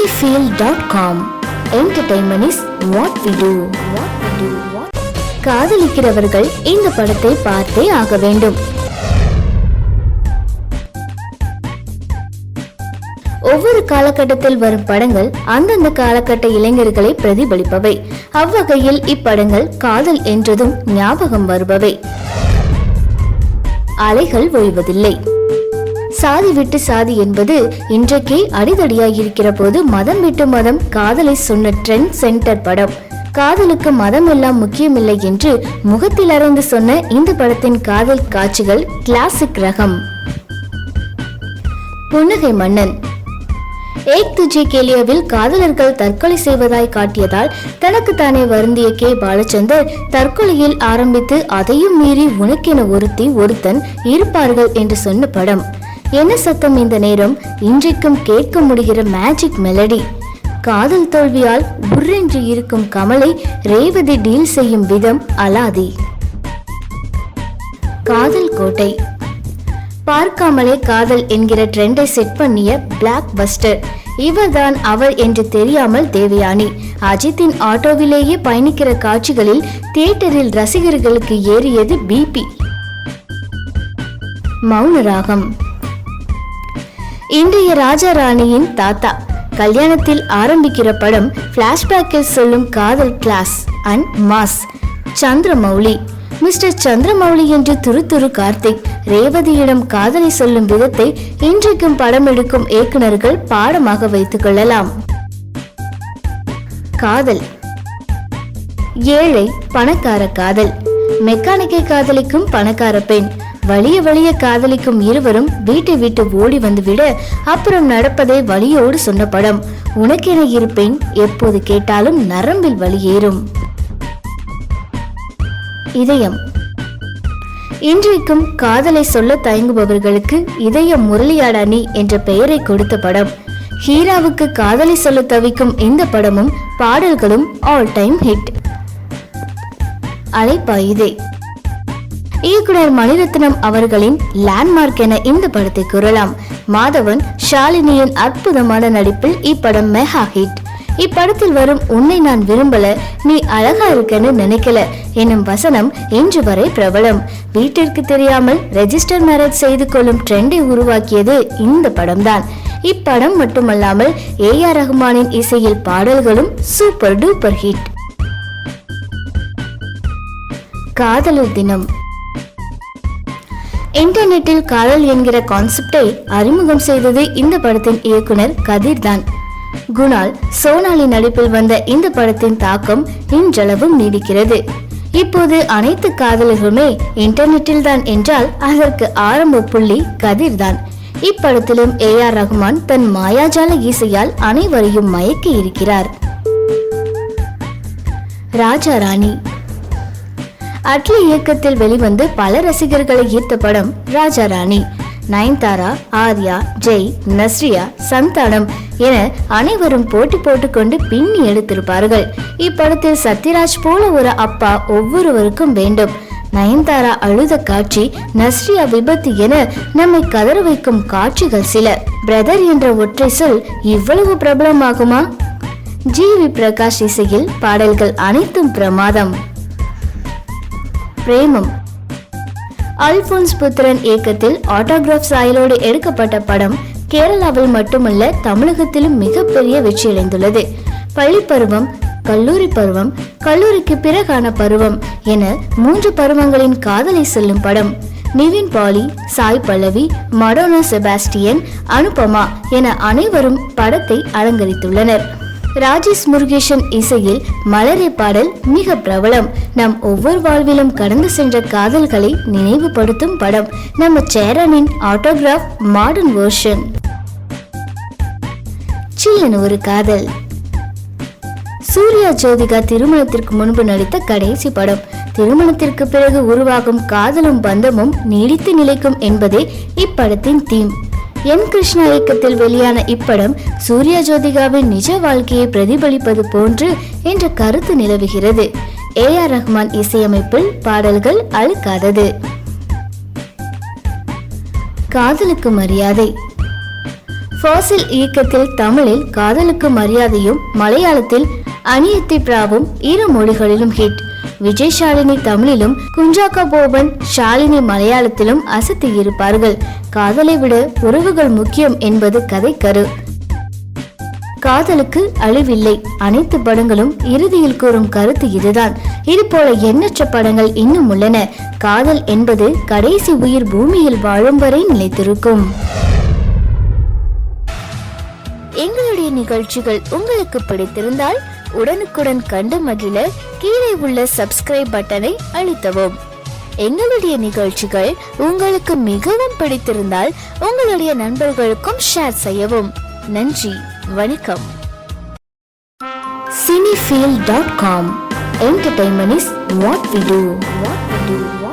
dreamyfeel.com entertainment is what we do. What we do. காதலிக்கிறவர்கள் இந்த படத்தை பார்த்தே ஆக வேண்டும். ஒவ்வொரு காலகட்டத்தில் வரும் படங்கள் அந்தந்த காலகட்ட இளைஞர்களை பிரதிபலிப்பவை. அவ்வகையில் இப்படங்கள் காதல் என்றதும் ஞாபகம் வருபவை. அலைகள் ஓய்வதில்லை சாதி விட்டு சாதி என்பது இன்றைக்கே அடிதடியாகியிருக்கிற போது மதம் விட்டு மதம் காதலை சொன்ன ட்ரெண்ட் சென்டர் படம். காதலுக்கு மதம் எல்லாம் முக்கியமில்லை என்று முகத்தில் அறைந்து சொன்ன இந்த படத்தின் காதல் காட்சிகள் கிளாசிக் ரகம். புன்னகை மன்னன். ஏக் துஜே கேலியாவில் காதலர்கள் தற்கொலை செய்வதாய் காட்டியதால் தனக்கு தானே வருந்திய கே பாலச்சந்தர் தற்கொலையில் ஆரம்பித்து அதையும் மீறி உனக்கென ஒருத்தி ஒருத்தன் இருப்பார்கள் என்று சொன்ன படம். என்ன சத்தம் இந்த நேரம்? இன்றைக்கும் கேட்க முடிகிற மேஜிக் மெலடி காதல் தோல்வியால் உர்ரென்று இருக்கும் கமலை ரேவதி டீல் செய்யும் விதம் அலாதி. காதல் கோட்டை. பார்க்காமலே காதல் என்கிற ட்ரெண்டை செட் பண்ணிய பிளாக் பஸ்டர் இவர்தான் அவர் என்று தெரியாமல் தேவயானி. அஜித்தின் ஆட்டோவிலேயே பயணிக்கிற காட்சிகளில் தியேட்டரில் ரசிகர்களுக்கு ஏறியது பிபி மௌன ராகம். இன்றைய ராஜா ராணியின் தாத்தா. கல்யாணத்தில் ஆரம்பிக்கிற படம் பிளாஷ்பேக்கில் சொல்லும் காதல் class and mass. Chandramouli. Mister Chandramouli என்று துரு துரு கார்த்திக் ரேவதியிடம் காதலை சொல்லும் விதத்தை இன்றைக்கும் படம் எடுக்கும் இயக்குனர்கள் பாடமாக வைத்துக் கொள்ளலாம். காதல். ஏழை பணக்கார காதல். மெக்கானிக்கை காதலிக்கும் பணக்கார பெண். வலிய வலிய காதலிக்கும் இருவரும் வீட்டை விட்டு ஓடி வந்துவிட அப்புறம் நடப்பதை வலியோடு சொன்ன படம். உனக்கென இருப்பேன் எப்போது கேட்டாலும் நரம்பில் வலி ஏறும். இதயம். இன்றைக்கும் காதலை சொல்ல தயங்குபவர்களுக்கு இதயம் முரளியாடானி என்ற பெயரை கொடுத்த படம். ஹீராவுக்கு காதலை சொல்ல தவிக்கும் இந்த படமும் பாடல்களும் ஆல் டைம் ஹிட் அலைப்பாயுதே இயக்குனர் மணிரத்னம் அவர்களின் லேண்ட்மார்க் என இந்த படத்தை கூறலாம். மாதவன் ஷாலினியின் அற்புதமான நடிப்பில் இப்படம் மெகா ஹிட் இப்படத்தில் வரும் உன்னை நான் விரும்பல நீ அழகா இருக்கன்னு நினைக்கல என்னும் வசனம் இன்று வரை பிரபலம். வீட்டிற்கு தெரியாமல் ரெஜிஸ்டர் மேரேஜ் செய்து கொள்ளும் ட்ரெண்டை உருவாக்கியது இந்த படம்தான். இப்படம் மட்டுமல்லாமல் ஏ ஆர் ரஹ்மானின் இசையில் பாடல்களும் சூப்பர் டூப்பர் ஹிட் காதலர் தினம். இன்டர்நெட்டில் காதல் என்கிற கான்செப்டை அறிமுகம் செய்தது இந்த படத்தின் இயக்குனர் கதிர் தான். குணால் சோனாலி நடிப்பில் வந்த இந்த படத்தின் தாக்கம் இன்றளவும் நீடிக்கிறது. இப்போது அனைத்து காதலர்களுமே இன்டர்நெட்டில் தான் என்றால் அதற்கு ஆரம்ப புள்ளி கதிர் தான். இப்படத்திலும் ஏ ஆர் ரஹ்மான் தன் மாயாஜால இசையால் அனைவரையும் மயக்கி இருக்கிறார். ராஜா ராணி அட்லி இயக்கத்தில் வெளிவந்து பல ரசிகர்களை ஈர்த்த படம் ராஜா ராணி நயன்தாரா ஆர்யா ஜெய் நஸ்ரியா சந்தானம் என அனைவரும் போட்டி போட்டுக்கொண்டு பின்னி எடுத்திருப்பார்கள். இப்படத்தில் சத்யராஜ் போல ஒரு அப்பா ஒவ்வொருவருக்கும் வேண்டும். நயன்தாரா அழுத காட்சி நஸ்ரியா விபத்து என நம்மை கதற வைக்கும் காட்சிகள் சில. பிரதர் என்ற ஒற்றை சொல் இவ்வளவு பிரபலமாகுமா? ஜி வி பிரகாஷ் இசையில் பாடல்கள் அனைத்தும் பிரமாதம். பிரேமம். அல்போன்ஸ் புத்திரன் இயக்கத்தில் ஆட்டோகிராஃப் சாயலோடு எடுக்கப்பட்ட படம் கேரளாவில் மட்டுமல்ல தமிழகத்திலும் மிகப்பெரிய வெற்றியடைந்துள்ளது பள்ளி பருவம் கல்லூரி பருவம் கல்லூரிக்கு பிறகான பருவம் என மூன்று பருவங்களின் காதலை சொல்லும் படம். நிவின் பாலி சாய் பல்லவி மடோனா செபாஸ்டியன் அனுபமா என அனைவரும் படத்தை அலங்கரித்துள்ளனர். ராஜேஷ் முருகேஷன் இசையில் மலரே பாடல் மிக பிரபலம். நம் ஒவ்வொரு வாழ்விலும் கடந்து சென்ற காதல்களை நினைவுபடுத்தும் படம். நம்ம சேரனின் ஆட்டோகிராஃப் மாடர்ன் வேர்ஷன். சில்லன் ஒரு காதல். சூர்யா ஜோதிகா திருமணத்திற்கு முன்பு நடித்த கடைசி படம். திருமணத்திற்கு பிறகு உருவாகும் காதலும் பந்தமும் நீடித்து நிலைக்கும் என்பதே இப்படத்தின் தீம் என் கிருஷ்ணா இயக்கத்தில் வெளியான இப்படம் சூர்யா ஜோதிகாவின் நிஜ வாழ்க்கையை பிரதிபலிப்பது போன்று என்ற கருத்து நிலவுகிறது. ஏ ஆர் ரஹ்மான் இசையமைப்பில் பாடல்கள் அழுக்காதது. காதலுக்கு மரியாதை. ஃபாசில் இயக்கத்தில் தமிழில் காதலுக்கு மரியாதையும் மலையாளத்தில் அநியத்தை பிராவும் இரு மொழிகளிலும் ஹிட் விஜய் ஷாலினி தமிழிலும் குஞ்சாக்கா போபன் ஷாலினி மலையாளத்திலும் அசத்தி இருப்பார்கள். காதலை விட உறவுகள் முக்கியம் என்பது கதை கரு. காதலுக்கு அழிவில்லை. அனைத்து படங்களும் இறுதியில் கூறும் கருத்து இதுதான். இது போல எண்ணற்ற படங்கள் இன்னும் உள்ளன. காதல் என்பது கடைசி உயிர் பூமியில் வாழும் வரை நிலைத்திருக்கும். எங்களுடைய நிகழ்ச்சிகள் உங்களுக்கு பிடித்திருந்தால் உடனுக்குடன் கண்டு மகிழ கீழே உள்ள சப்ஸ்கிரைப் பட்டனை அழுத்தவும். எங்களுடைய நிகழ்ச்சிகள் உங்களுக்கு மிகவும் பிடித்திருந்தால் உங்களுடைய நண்பர்களுக்கும் ஷேர் செய்யவும். நன்றி வணக்கம். Cinephile dot com entertainment is what we do what we do